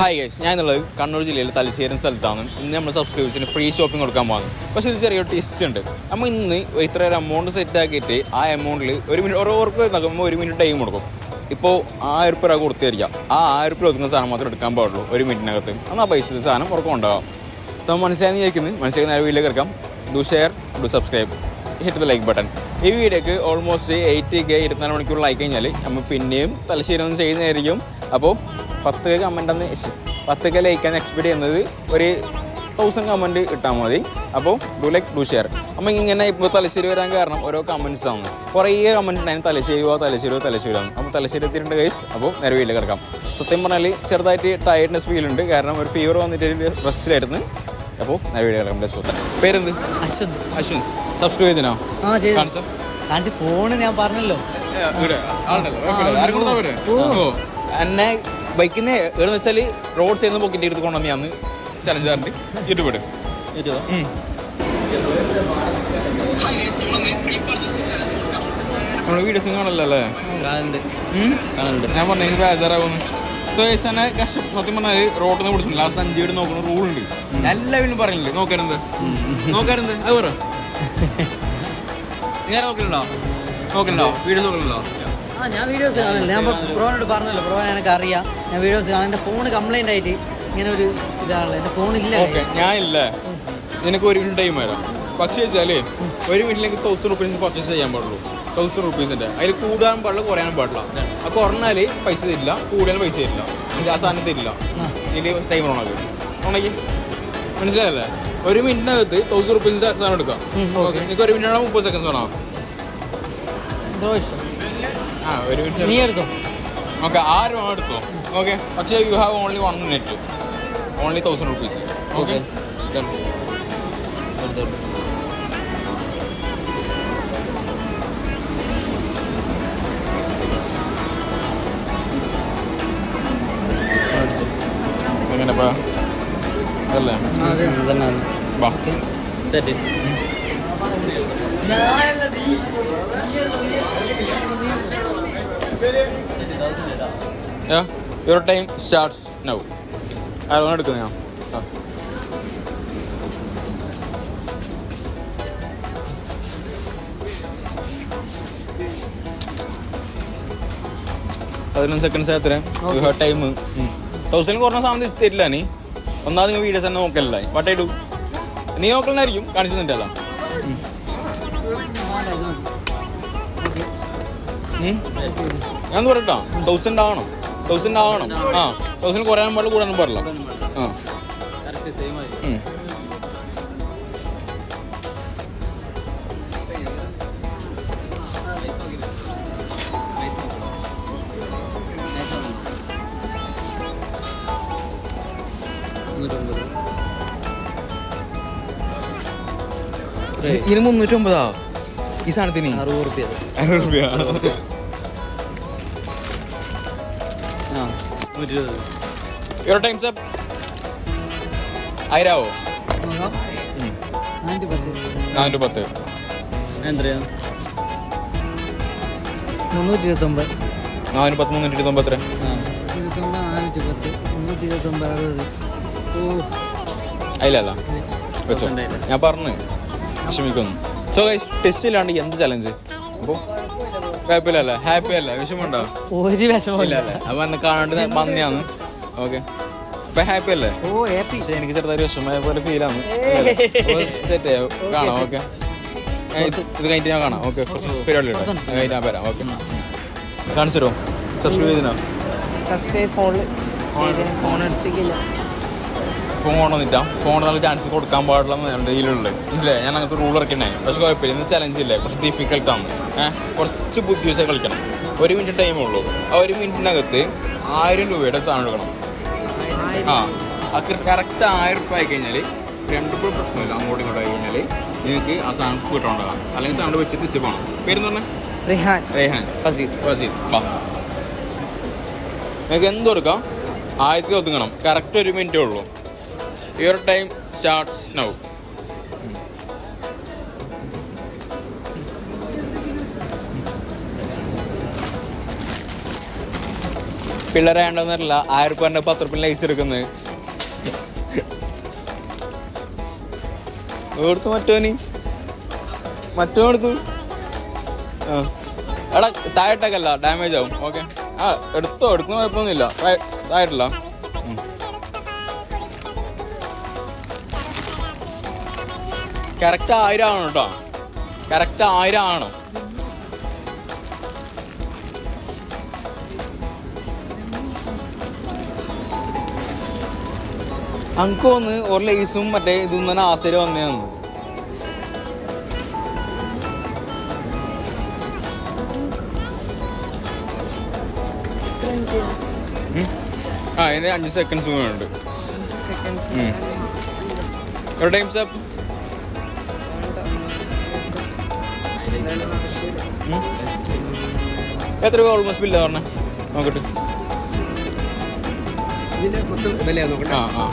Hi guys ഞാൻ എന്നുള്ളത് കണ്ണൂർ ജില്ലയിൽ തലശ്ശേരി സ്ഥലത്താണ്. ഇന്ന് നമ്മൾ സബ്സ്ക്രൈബേഴ്സിന് ഫ്രീ ഷോപ്പിംഗ് കൊടുക്കാൻ പോകുന്നത് പക്ഷേ ഇത് ചെറിയൊരു ടെസ്റ്റ് ഉണ്ട്. നമ്മൾ ഇന്ന് ഇത്ര ഒരു എമൗണ്ട് സെറ്റ് ആക്കിയിട്ട് ആ എമൗണ്ടിൽ ഒരു മിനിറ്റ് ഓരോർക്ക് നോക്കുമ്പോൾ ഒരു മിനിറ്റ് ടൈം കൊടുക്കും. ഇപ്പോൾ ആയിരം രൂപ ഒരാൾ കൊടുത്തിരിക്കാം. ആ ആയിരം റുപ്യ ഒതുങ്ങുന്ന സാധനം മാത്രമേ എടുക്കാൻ പാടുള്ളൂ ഒരു മിനിറ്റിനകത്ത് എന്നാൽ പൈസ സാധനം ഉറക്കം ഉണ്ടാകാം സോ മനസ്സിലായി ചോദിക്കുന്നത് മനസ്സിലാക്കി നേരെ വീട്ടിലേക്ക് കിടക്കാം. Do share do subscribe hit the like button ഈ വീഡിയോക്ക് ഓൾമോസ്റ്റ് എയ്റ്റ് കെ ഇരുപത്തിനാല് മണിക്കൂർ ലൈക്ക് കഴിഞ്ഞാൽ നമ്മൾ പിന്നെയും തലശ്ശേരി ഒന്നും ചെയ്യുന്നതായിരിക്കും. അപ്പോൾ പത്ത് കെ കമന്റ് എന്ന് പത്ത് കെ ലൈക്കാൻ എക്സ്പെക്ട് ചെയ്യുന്നത് ഒരു തൗസൻഡ് കമന്റ് ഇട്ടാൽ മതി. അപ്പോൾ ഡു ലൈക്ക് ഡു ഷെയർ അപ്പം ഇങ്ങനെ ഇപ്പോൾ തലശ്ശേരി വരാൻ കാരണം ഓരോ കമന്റ്സ് ആണ്. കുറേ കമന്റ് ഉണ്ടായിരുന്നു തലശ്ശേരി പോവാ തലശ്ശേരി പോവാ തലശ്ശേരി ആണ് അപ്പോൾ തലശ്ശേരി എത്തിയിട്ടുണ്ട് ഗൈസ് അപ്പോൾ നേരെ വീട്ടിൽ കിടക്കാം. സത്യം പറഞ്ഞാൽ ചെറുതായിട്ട് ടയർഡ്നെസ് ഫീൽ ഉണ്ട്. കാരണം ഒരു ഫീവർ വന്നിട്ട് റെസ്റ്റിലായിരുന്നു അപ്പോൾ നേരെ വീട്ടിൽ കിടക്കാം. ലെസ് കൊത്താൻ പേരെന്ത്? അശ്വന്ത് അശ്വിൻ. സബ്സ്ക്രൈബ് ചെയ്തിനോ? ഫോൺ ചെയ്തു. കാണിച്ചോ? കാണിച്ച് ഫോൺ ഞാൻ പറഞ്ഞല്ലോ. എന്നെ ബൈക്കിൽ നിന്ന് എവിടെ വെച്ചാൽ റോഡ് സൈഡിൽ നിന്ന് പോക്കിന്റെ എടുത്ത് കൊണ്ടുവന്ന് ഞാൻ ചലഞ്ച് പറഞ്ഞിട്ട് യൂട്യൂബ് ഇടും നമ്മുടെ വീഡിയോസും കാണല്ലോ അല്ലേ? ഉം? ഞാൻ പറഞ്ഞു ബേജാറാവുന്നു. സോ തന്നെ കഷ്ടം സത്യം പറഞ്ഞാൽ റോഡിൽ നിന്ന് ലാസ്റ്റ് അഞ്ച് വീട് നോക്കുന്ന റൂൾ ഉണ്ട്. എല്ലാവരും പറയുന്നുണ്ട് നോക്കരുത് നോക്കരുത് അത് പറ. നേരെ നോക്കലുണ്ടോ? നോക്കലുണ്ടോ? വീഡിയോസ് നോക്കലുണ്ടോ? ആ ഞാൻ വീഡിയോസ് കാണില്ല ഞാൻ പ്രോനോട് പറഞ്ഞല്ലോ പ്രോ എനിക്ക് അറിയാം. ഞാൻ വീഡിയോസ് കാണാം. എന്റെ ഫോൺ കംപ്ലൈന്റ് ആയിട്ട് ഇങ്ങനെ ഒരു ഇതാണല്ലോ. എന്റെ ഫോണില്ല ഞാൻ ഇല്ല. നിനക്ക് ഒരു മിനിറ്റ് ടൈം വരാം. പക്ഷേ വെച്ചാലേ ഒരു മിനിറ്റിലേക്ക് തൗസൻഡ് റുപ്പീസ് പർച്ചേസ് ചെയ്യാൻ പാടുള്ളൂ. തൗസൻഡ് റുപ്പീസിന്റെ അതിൽ കൂടാൻ പാടില്ല കുറയാനും പാടില്ല. ആ കുറഞ്ഞാൽ പൈസ തരില്ല. കൂടിയാലും പൈസ തരില്ല. ആ സാധനം തരില്ല. ഇതിൽ ടൈം ഓണാക്കി ഓണാക്കി മനസ്സിലായല്ലേ? ഒരു മിനിറ്റിനകത്ത് തൗസൻഡ് റുപ്പീസ് സാധനം എടുക്കാം. ഓക്കെ. നിങ്ങൾക്ക് ഒരു മിനിറ്റ് മുപ്പത് സെക്കൻഡ്സ് വേണം ബ്രോ ഒരു നീ മിനിറ്റ് എടുത്തോ. ഓക്കെ ആരും എടുത്തോ. ഓക്കെ പക്ഷേ you have only one minute only thousand rupees okay എങ്ങനെപ്പാ അതല്ലേ അതെ തന്നെ വാ set. Yeah, your time starts now ആരോണം എടുക്കുന്ന ഞാൻ. ആ. പതിനൊന്ന് സെക്കൻഡ്സ് എത്ര യു ഹാവ് ടൈം തൗസൻഡ് കുറഞ്ഞ സാധനം തരില്ല നീ. ഒന്നാമത് നിങ്ങൾ വീഡിയോസ് തന്നെ നോക്കലില്ല. വട്ടേ ഡു നീ നോക്കലായിരിക്കും കാണിച്ചു തന്നിട്ടല്ല. ഞാൻ പറയട്ടോ. തൗസൻഡ് ആവണം. തൗസൻഡ് ആവണം. ആ തൗസൻഡ് കുറയാൻ പാടില്ല കൂടാനും പാടില്ല. ആ. ഇനി ഇതിന് മുന്നൂറ്റൊമ്പതാ ഈ സാധനത്തിന് അറുപത് റുപ്യ അറുപത് രൂപ യുവർ ടൈംസ് അപ്പ് ആയിരാവോ? നോക്കാം നാനൂറ്റി പത്ത് നാനൂറ്റി പത്ത് എത്രയാ മുന്നൂറ്റി ഇരുപത്തൊമ്പത് നാനൂറ്റി പത്ത് മുന്നൂറ്റി ഇരുപത്തൊമ്പത് എത്ര? ഇരുപത്തൊമ്പത് നാനൂറ്റി പത്ത് മുന്നൂറ്റി ഇരുപത്തൊമ്പത് അറുപത് ഓ അതിലല്ല വെച്ചോ ഞാൻ പറഞ്ഞു. വിഷമിക്കുന്നു. സോ ടെസ്റ്റ് ഇല്ലാണ്ട് എന്ത് ചലഞ്ച് അപ്പോൾ കുഴപ്പമില്ലല്ലേ? ഹാപ്പി അല്ലേ? വിഷമമുണ്ടോ? ഒരു വിഷമമില്ല അല്ലേ അപ്പൊ എന്നെ കാണാണ്ട് പന്നിയാണ് ഓക്കെ ഇപ്പൊ ഹാപ്പി അല്ലേ? ഓ ഹാപ്പി പക്ഷെ എനിക്ക് ചെറുതായി വിഷമമായ പോലെ ഫീൽ ആണ് സെറ്റ് കാണാം ഓക്കെ ഇത് കഴിഞ്ഞിട്ട് ഞാൻ കാണാം. ഓക്കെ കുറച്ച് പരിപാടി ഉണ്ട്. അത് കഴിഞ്ഞ് ഞാൻ വരാം. ഓക്കെ കാണിച്ചു തരുമോ? സബ്സ്ക്രൈബ് ചെയ്തിനോ? സബ്സ്ക്രൈബ് ഫോണിൽ ഫോൺ എടുത്തിക്കില്ല ഫോൺ കൊണ്ടുവന്നിട്ടാ. ഫോൺ നല്ല ചാൻസ് കൊടുക്കാൻ പാടില്ല എന്റെ കയ്യിലുള്ളത് മനസ്സിലായി? ഞാൻ അങ്ങനത്തെ റൂൾ ഇറക്കണേ പക്ഷെ കുഴപ്പമില്ല. ഇന്ന് ചലഞ്ച് ഇല്ലേ? കുറച്ച് ഡിഫിക്കൽട്ടാണ് ഏഹ് കുറച്ച് ബുദ്ധിവശം കളിക്കണം. ഒരു മിനിറ്റ് ടൈമേ ഉള്ളൂ. ആ ഒരു മിനിറ്റിനകത്ത് ആയിരം രൂപയുടെ സാധനം എടുക്കണം. ആ. അത് കറക്റ്റ് ആയിരം രൂപ ആയി കഴിഞ്ഞാൽ രണ്ട് പേർ പ്രശ്നമില്ല. അങ്ങോട്ടും ഇങ്ങോട്ടും ആയി കഴിഞ്ഞാൽ നിങ്ങൾക്ക് ആ സാധനം കിട്ടണ്ടാകാം അല്ലെങ്കിൽ സാധനം വെച്ചിട്ട് തിരിച്ച് പോകണം പേര് പറഞ്ഞാൽ റിഹാൻ റിഹാൻ ഫസീദ്. ഫസീദ്. വാ. നിങ്ങൾക്ക് എന്ത് കൊടുക്കാം? ആയിരത്തി ഒതുങ്ങണം. കറക്റ്റ് ഒരു മിനിറ്റേ ഉള്ളൂ. യുവർ ടൈം സ്റ്റാർട്ട്സ് നൗ പിള്ളേരെ വേണ്ടെന്നല്ല ആയിരം രൂപ പത്ത് റുപ്യ ലൈസ് എടുക്കുന്നത് എടുത്തു മറ്റോനി മറ്റോ എടുത്തു ആ. എടാ താഴോട്ടേക്കല്ല ഡാമേജ് ആവും. ഓക്കെ ആ എടുത്തോ? എടുക്കുന്ന കുഴപ്പമൊന്നുമില്ല. താഴെ- താഴോട്ടല്ല. കറക്റ്റ് ആയിരം ആണ് കേട്ടോ. കറക്റ്റ് ആയിരം ആണ് അങ്ക് വന്ന് ഒരു ലേസും മറ്റേ ഇതും തന്നെ ആസിര വന്നേന്ന് ആ ഇതിന് അഞ്ച് സെക്കൻഡ്സ് ഉണ്ട് ഒരു ടൈംസ് അപ്പ് എത്ര രൂപ ഓൾമോസ്റ്റ് ബില്ല് പറഞ്ഞേ? നോക്കട്ടെ. ആ ആ.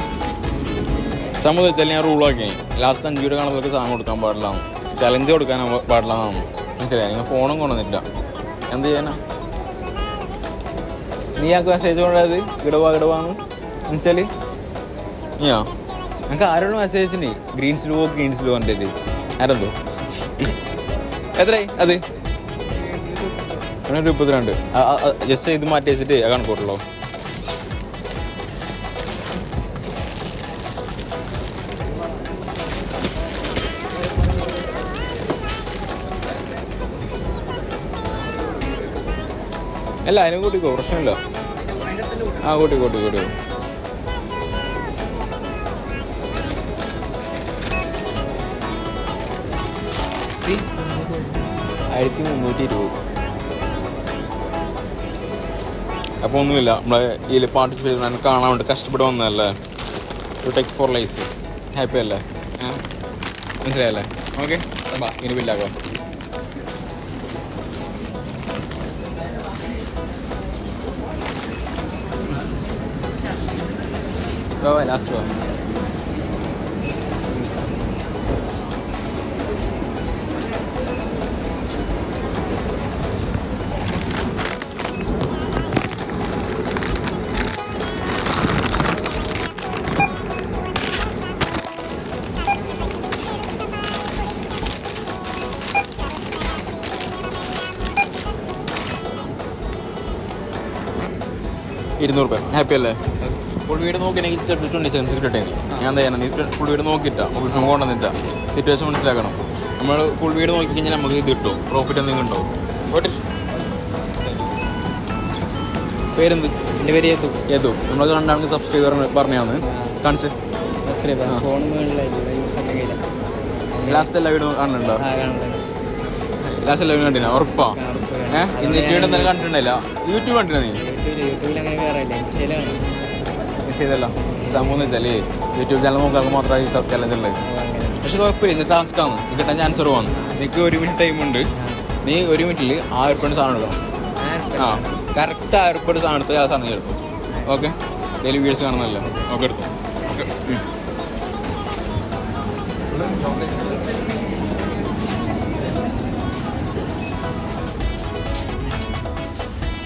സംഭവം വെച്ചാൽ ഞാൻ റൂളാക്കി ലാസ്റ്റ് അഞ്ചു രൂപ കാണുന്നവർക്ക് സാധനം കൊടുക്കാൻ പാടില്ലാന്ന് ചലഞ്ച് കൊടുക്കാൻ പാടില്ല എന്നാണ് മനസ്സിലായി? നിങ്ങൾ ഫോണും കൊണ്ടുവന്നില്ല എന്ത് ചെയ്യാനാ? നീ ഞങ്ങൾക്ക് മെസ്സേജ് കൊണ്ടത് ഇടവാ ഇടവാന്ന് മനസ്സിലായി? നീയാ ഞങ്ങൾക്ക് ആരോടും മെസ്സേജ് ഗ്രീൻ ലോ ഗ്രീൻ ലോ എന്റെ ആരെന്തോ? എത്രയായി? അത്? ഒരു മുപ്പത്തിരണ്ട്. ജസ്റ്റ് ഇത് മാറ്റി വെച്ചിട്ട് കണക്കൂട്ടുള്ളൂ? അല്ല അതിനും കൂട്ടിക്കോ പ്രശ്നമില്ല. ആ കൂട്ടി കൂട്ടി കൂട്ടി. ആയിരത്തി മുന്നൂറ്റി ഇരുപത്. അപ്പോൾ ഒന്നുമില്ല. നമ്മളെ ഇതിൽ പാർട്ടിസിപ്പേറ്റ് ചെയ്യാൻ കാണാൻ വേണ്ടി കഷ്ടപ്പെട്ട് വന്നതല്ലേ? ടെക് ഫോർ ലൈസ് ഹാപ്പി അല്ലേ? മനസ്സിലായല്ലേ? ഓക്കെ ഇനി ബില്ലാക്കാം ലാസ്റ്റ് വാ ഇരുന്നൂറ് രൂപ ഹാപ്പി അല്ലേ? ഫുൾ വീട് നോക്കി എനിക്ക് ട്വന്റി സെവൻസ് കിട്ടേ ഞാൻ എന്താ ചെയ്യണം നീ ഫുൾ വീട് നോക്കിയിട്ടാണ് നമുക്ക് കൊണ്ടുവന്നിട്ടാ. സിറ്റുവേഷൻ മനസ്സിലാക്കണം. നമ്മൾ ഫുൾ വീട് നോക്കി കഴിഞ്ഞാൽ നമുക്ക് ഇത് കിട്ടും. പ്രോഫിറ്റ് എന്തെങ്കിലും ഉണ്ടോ? ഓട്ടെ പേരെന്ത്? എന്റെ പേര് ഏതു ഏതു നമ്മൾ കണ്ടാണെങ്കിൽ സബ്സ്ക്രൈബർ പറഞ്ഞാണ് കാണിച്ച്. സബ്സ്ക്രൈബർ ഫോൺ ലാസ്റ്റ് എല്ലാ വീടും കാണുന്നുണ്ടോ? ലാസ്റ്റ് എല്ലാ വീടും കണ്ടില്ല ഉറപ്പാ. ഏഹ് ഇന്ന് വീട് എന്തായാലും കണ്ടിട്ടുണ്ടല്ല യൂട്യൂബ് കണ്ടിനാ നീ? യൂട്യൂബിൽ അങ്ങനെ കയറില്ല ഇൻസ്റ്റയിലാണ്. മിസ് ചെയ്തല്ല. സംഭവം എന്ന് വെച്ചാൽ യൂട്യൂബ് ചാനൽ നോക്കാൻ മാത്രമേ ഈ സബ് ചാലഞ്ച് ഉള്ളത് പക്ഷെ കുഴപ്പമില്ല ഇന്ന് ടാസ്ക് ആണ് കിട്ടാൻ ചാൻസ് കുറവാണ്. നിനക്ക് ഒരു മിനിറ്റ് ടൈം ഉണ്ട്. നീ ഒരു മിനിറ്റിൽ ആയിരം ഉറുപ്പിയുടെ സാധനം എടുക്കണം. ആ കറക്റ്റ് ആയിരം ഉറുപ്പിയുടെ സാധനം എടുത്ത് ആ സാധനം എടുക്കും ഓക്കെ? ഡെയിലി വീഡിയോസ് കാണുന്നല്ലോ ഓക്കെ എടുത്തു. ഓക്കെ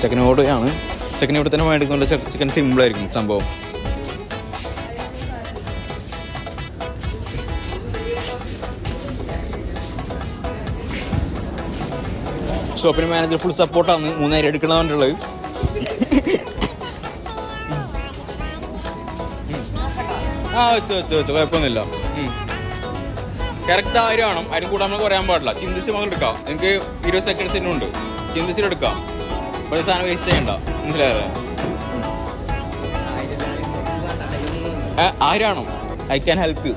ചെക്കനോട് ആണ് ചെക്കൻ ഇവിടെ തന്നെ മേടിക്കൊണ്ട് ചിക്കൻ സിമ്പിൾ ആയിരിക്കും സംഭവം. ഷോപ്പിന് മാനേജർ ഫുൾ സപ്പോർട്ടാണ് മൂന്നായിരം എടുക്കണമെന്നുള്ളത് ആ വെച്ചു വെച്ചു വെച്ചു. കുഴപ്പമൊന്നുമില്ല. കറക്റ്റ് ആയിരം ആണോ ആരും കൂടെ നമ്മൾ പറയാൻ പാടില്ല. ചിന്തിച്ച് മുതൽ എടുക്കാം. എനിക്ക് ഇരുപത് സെക്കൻഡ്സിനുണ്ട് ചിന്തിച്ചിട്ട് എടുക്കാം. ഒരു സാധനം വേസ്റ്റ് ചെയ്യണ്ട. ആരാണോ? ഐ ക്യാൻ ഹെൽപ്പ് യു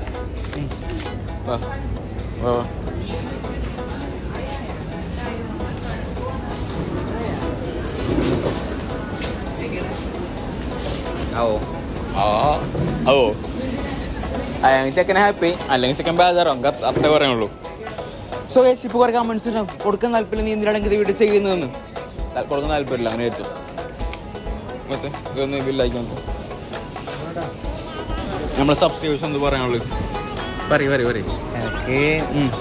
ഓ ആ ഓ അല്ലെങ്കിൽ ചെക്കൻ ഹാപ്പി അല്ലെങ്കിൽ ചെക്കൻ ബാധാറോ കറ- അത്രേ പറയുള്ളൂ. സോ ഗൈസ് ഇപ്പോൾ കുറേ കമൻസ് കൊടുക്കാൻ താല്പര്യം നീ എന്തിനാണെങ്കിൽ ഇത് വീട്ടിൽ ചെയ്യുന്നതെന്ന്? കൊടുക്കാൻ താല്പര്യമില്ല അങ്ങനെ വിചാരിച്ചു. മറ്റേ ഇതൊന്ന് ബില്ലായിക്കാൻ നമ്മളെ സബ്സ്ക്രൈബേഴ്സ് എന്ത് പറയാനുള്ളൂ പറയും പറയും പറയും. എനിക്ക്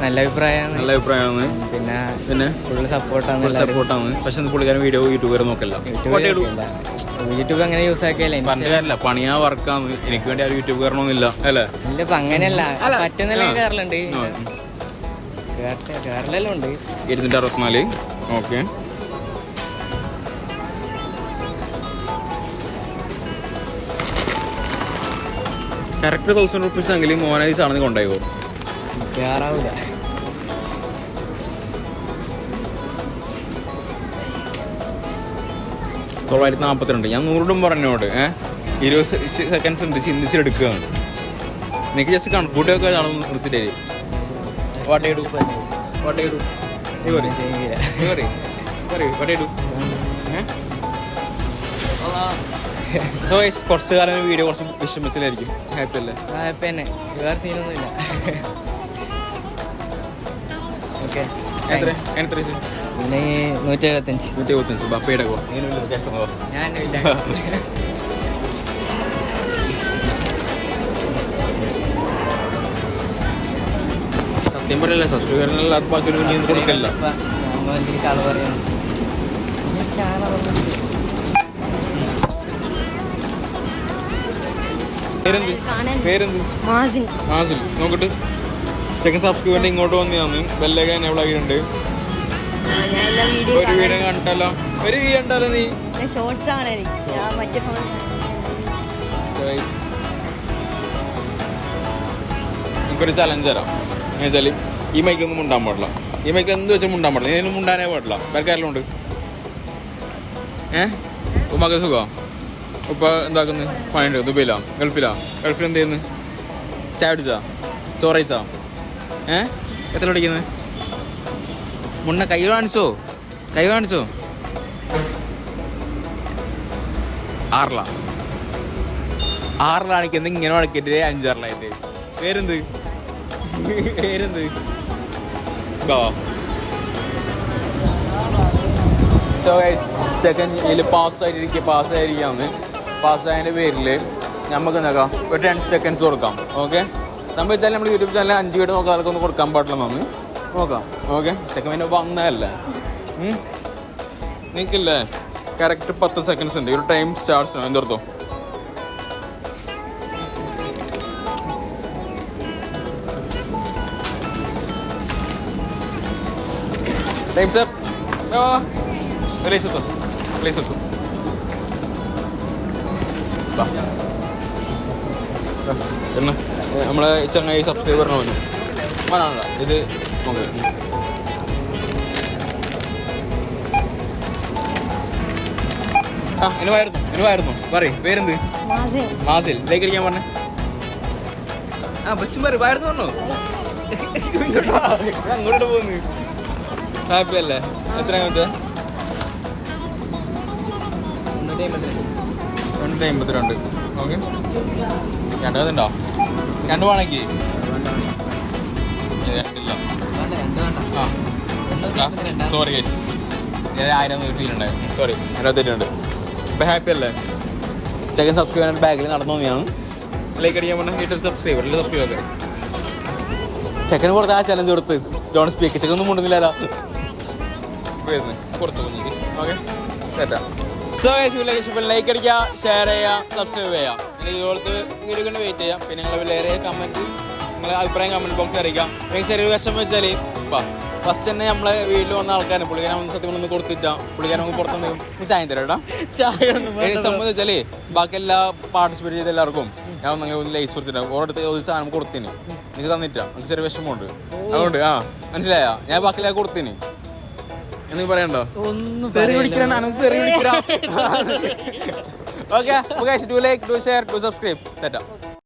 നല്ല അഭിപ്രായമാണ്. നല്ല അഭിപ്രായമാണ്. പിന്നെ പിന്നെ? ഫുൾ സപ്പോർട്ടാണ് സപ്പോർട്ടാണ് പക്ഷെ പുള്ളിക്കാരൻ വീഡിയോ യൂട്യൂബ് വരെ നോക്കല്ല യൂട്യൂബ് അങ്ങനെ യൂസ് ആക്കിയല്ലേ? പറഞ്ഞ കാര്യമില്ല പണിയാ വർക്കാന്ന് എനിക്ക് വേണ്ടി ആരും യൂട്യൂബ് കയറണമെന്നില്ല അല്ലേ? ഇല്ല ഇപ്പൊ അങ്ങനെയല്ല. പറ്റുന്നില്ല ആ. കേരളുണ്ട് ആ. കേരളെല്ലാം ഉണ്ട്. ഇരുന്നൂറ്റി അറുപത്തിനാല്. ഓക്കെ കറക്റ്റ് തൗസൻഡ് റുപ്പീസ് എങ്കിലും മോനൈസ് ആണെന്ന് കൊണ്ടായിക്കോ കേറാവൂല തൊള്ളായിരത്തി നാൽപ്പത്തിരണ്ട് ഞാൻ നൂറിടും പറഞ്ഞോട് ഏഹ് ഇരുപത് സെക്കൻഡ്സ് ഉണ്ട് ചിന്തിച്ചെടുക്കുകയാണ് എനിക്ക് ജസ്റ്റ് കണക്കൂട്ടിയൊക്കെ കാണും നിർത്തിട്ടേ വാട്ട് വട്ടയിടും വാട്ട് ചെയ്തു നീ പറയും നീ പറയും പറയൂ വാട്ട് ചെയ്തു സോ കുറച്ച് കാലം വീഡിയോ കുറച്ച് വിഷമത്തിലായിരിക്കും. ഹാപ്പി അല്ലേ? ഹാപ്പി തന്നെ. വേറെ ഓക്കെ എത്ര? വയസ്സ്? പിന്നെ നൂറ്റി എഴുപത്തഞ്ച് നൂറ്റി എഴുപത്തഞ്ച് ബപ്പയുടെ ഞാൻ ഇല്ല. സത്യം പറയല്ല സബ്സ്ക്രൈബറിനെല്ലാം ബാക്കി കൊടുക്കല്ല ഇപ്പൊ നമ്മൾ പേരെന്ത്? ആസിൽ നോക്കട്ട്. ചെക്കൻ സബ്സ്ക്രൈബ് വേണ്ടി ഇങ്ങോട്ട് വന്നതാണ്. ബെല്ലൊക്കെ എന്നെ ഒരു വീഡിയോ കണ്ടല്ലോ ഒരു വീഡിയോ ഉണ്ടല്ലോ നീ? ഷോർട്സ് ആണ് ഞാൻ മറ്റേ ഫോൺ എനിക്കൊരു ചലഞ്ച് തരാം. എന്ന് വെച്ചാൽ ഈ മൈക്കൊന്നും മുണ്ടാൻ പാടില്ല. ഈ മൈക്ക് എന്ത് വെച്ചാൽ മുണ്ടാൻ പാടില്ല. ഇതിനും മുണ്ടാനേ പാടില്ല. വേറെ ഉണ്ട്? ഏ? ഉമ്മക്ക് സുഖം? ഉപ്പ എന്താക്കുന്നു? പണിയുണ്ട്? ദുബൈയിലാ? ഗൾഫിലാ? ഗൾഫിൽ എന്ത് ചെയ്യുന്നു? ചായ അടിച്ചാ ചോറയിച്ചാ ഏ? എത്ര പഠിക്കുന്നത് മുണ്ണ കൈ കാണിച്ചോ? കൈ കാണിച്ചോ? ആറില. ആറിലാണിക്കുന്നത് ഇങ്ങനെ വടക്കിട്ട് അഞ്ചാറിലായിട്ട്. പേരെന്ത്? പേരെന്ത്? സോ ഗൈസ് ചെക്കൻ ഇതിൽ പാസ്സായിട്ടിരിക്കുക പാസ്സായിരിക്കാന്ന് പാസ്സായതിന്റെ പേരിൽ നമുക്ക് നോക്കാം ഒരു ടെൻ സെക്കൻഡ്സ് കൊടുക്കാം. ഓക്കെ സംഭവിച്ചാൽ നമ്മൾ യൂട്യൂബ് ചാനൽ അഞ്ച് വീട് നോക്കാം അതൊക്കെ ഒന്ന് കൊടുക്കാൻ പാടില്ലെന്ന് നോക്കാം. ഓക്കെ ചെക്കൻ പിന്നെ വന്നതല്ല? നിൽക്കില്ലേ കറക്റ്റ് പത്ത് സെക്കൻഡ്സ് ഉണ്ട്. ഒരു ടൈം സ്റ്റാർട്ട്സ് എന്തോർത്തോ ടൈം അപ്പ് പ്ലേസ് എത്തും പ്ലേസ് എത്തും എന്നാ നമ്മളെ ചങ്ങായി സബ്സ്ക്രൈബറിന് വന്നു. വേണ്ട ഇത് ഓക്കെ ആ ഇനുവായിരുന്നു ഇനുവായിരുന്നു പറയ് പേരെന്ത്? മാസിൽ. ലൈക്ക് ഇരിക്കാൻ പറഞ്ഞേ. ആ ബച്ചും പറ വായിരുന്നു പറഞ്ഞോ അങ്ങോട്ട് പോകുന്നു ഹാപ്പി അല്ലേ? എത്ര രണ്ട് അമ്പത്തിരണ്ട്. ഓക്കെ രണ്ട് അതുണ്ടോ രണ്ട് വേണമെങ്കിൽ. രണ്ടില്ല. സോറി ഗൈസ് ഞാൻ ആയിരം വീട്ടിലുണ്ടായിരുന്നു സോറി അതിനകത്തിട്ടുണ്ട് ഇപ്പം ഹാപ്പി അല്ലേ? ചെക്കൻ സബ്സ്ക്രൈബ് ചെയ്യാൻ ബാഗിൽ നടന്നു ഞാൻ ലൈക്ക് അടിക്കാൻ പറഞ്ഞാൽ വീട്ടിൽ സബ്സ്ക്രൈബർ അല്ലേ സബ്സ്ക്രൈബ് ഒക്കെ. ചെക്കന് കൊടുത്ത ആ ചലഞ്ച് കൊടുത്ത്. ഡോൺ സ്പീക്ക് ചെക്കൻ ഒന്നും മുണ്ടുന്നില്ലല്ലോ കൊടുത്തു കുഞ്ഞിക്ക്. ഓക്കെ കേട്ടാ സോ ലൈക്ക് അടിക്കുക ഷെയർ ചെയ്യുക സബ്സ്ക്രൈബ് ചെയ്യുക. ഇനി ഇതുപോലത്തെ വീഡിയോ കൊണ്ട് വെയിറ്റ് ചെയ്യാം പിന്നെ നിങ്ങൾ വിലയേറെ കമന്റ് നിങ്ങളെ അഭിപ്രായം കമന്റ് ബോക്സ് അറിയിക്കാം എനിക്ക് ചെറിയൊരു വിഷമം വെച്ചാൽ ഇപ്പം ഫസ്റ്റ് തന്നെ നമ്മളെ വീട്ടിൽ വന്ന ആൾക്കാരെ പുള്ളിക്കാരൻ ഒന്ന് സത്യം ഒന്ന് കൊടുത്തിട്ടാ. പുള്ളിക്കാരൻ നമുക്ക് പുറത്തുനിന്ന് ചായ തരാം വേണ്ട. സംബന്ധിച്ചാലേ ബാക്കി എല്ലാ പാർട്ടിസിപ്പേറ്റ് ചെയ്ത എല്ലാവർക്കും ഞാൻ ഒന്ന് ലൈസ് കൊടുത്തിട്ട് ഓരോടുത്ത് ഒരു സാധനം കൊടുത്തിന്. എനിക്ക് തന്നിട്ടാ. എനിക്ക് ചെറിയ വിഷമമുണ്ട്. അതുകൊണ്ട് ആ മനസ്സിലായ? ഞാൻ ബാക്കി എല്ലാം കൊടുത്തിന്. എന്ന് പറയണ്ടോ okay do like do share do subscribe തെറ്റാ